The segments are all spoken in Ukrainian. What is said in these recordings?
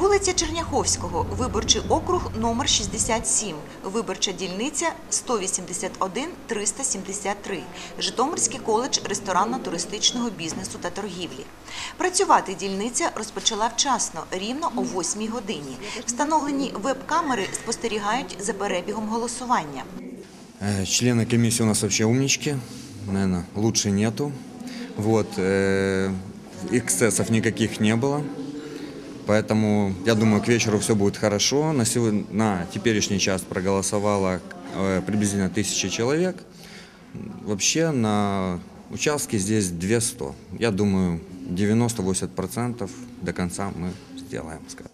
Вулиця Черняховського, виборчий округ номер 67, виборча дільниця 181 373, Житомирський коледж ресторанно-туристичного бізнесу та торгівлі. Працювати дільниця розпочала вчасно, рівно о 8 годині. Встановлені веб-камери спостерігають за перебігом голосування. Э, Члены комиссии у нас вообще умнички, наверное, лучше нету. Вот, э, эксцессов никаких не было, поэтому я думаю, к вечеру все будет хорошо. На, сегодня, на теперешний час проголосовало э, приблизительно тысяча человек. Вообще на участке здесь 200. Я думаю, 90-80% до конца мы сделаем. скажем.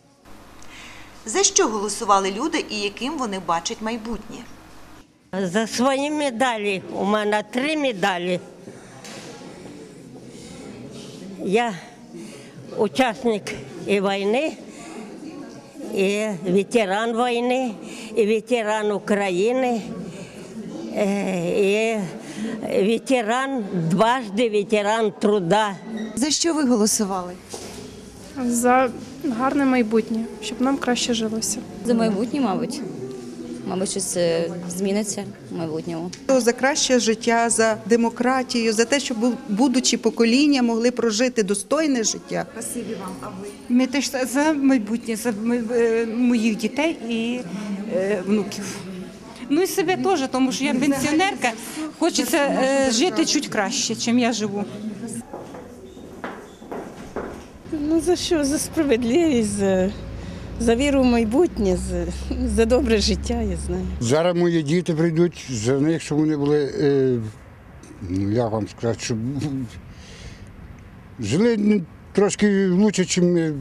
За що голосували люди і яким вони бачать майбутнє? За свої медалі. У мене три медалі. Я учасник і війни, і ветеран війни, і ветеран України, е, і ветеран, дважди ветеран труда. За що ви голосували? за гарне майбутнє, щоб нам краще жилося. За майбутнє, мабуть. Мабуть, щось е, зміниться в майбутньому. за краще життя, за демократію, за те, щоб будучі покоління могли прожити достойне життя. Ми теж за- майбутнє, за е, моїх дітей і е, внуків. Ну і себе теж, тому що я пенсіонерка, хочеться жити чуть краще, чим я живу. Ну за що? За справедливість, за, за віру в майбутнє, за, за добре життя, я знаю. Зараз мої діти прийдуть за них, щоб вони були, е, ну як вам сказати, щоб жили ну, трошки краще, ніж ми.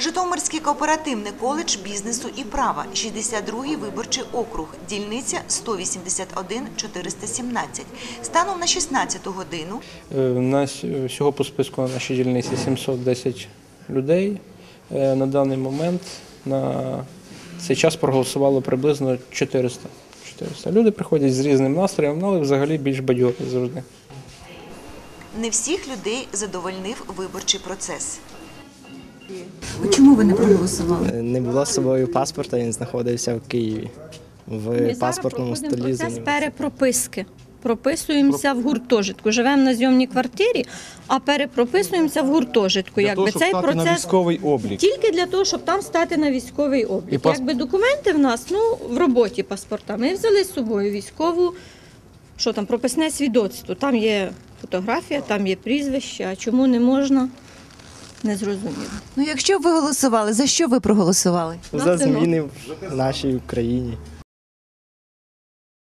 Житомирський кооперативний коледж бізнесу і права, 62-й виборчий округ, дільниця 181 417. Станом на 16 годину Е, нас е, всього по списку на нашій дільниці 710 людей. Е, На даний момент на цей час проголосувало приблизно 400. 400. Люди приходять з різним настроєм, але взагалі більш бадьорі завжди. не всіх людей задовольнив виборчий процес. Чому ви не проголосували? Не було з собою паспорта, він знаходився в Києві. В паспортному столі процес перепрописки. Прописуємося в гуртожитку. Живемо на зйомній квартирі, а перепрописуємося в гуртожитку. Якби цей процес облік. тільки для того, щоб там стати на військовий облік. пас- Якби документи в нас ну в роботі паспорта. Ми взяли з собою військову, що там прописне свідоцтво. Там є фотографія, там є прізвище. А чому не можна? Не зрозуміло. Ну, якщо б ви голосували, за що ви проголосували? За зміни в нашій Україні.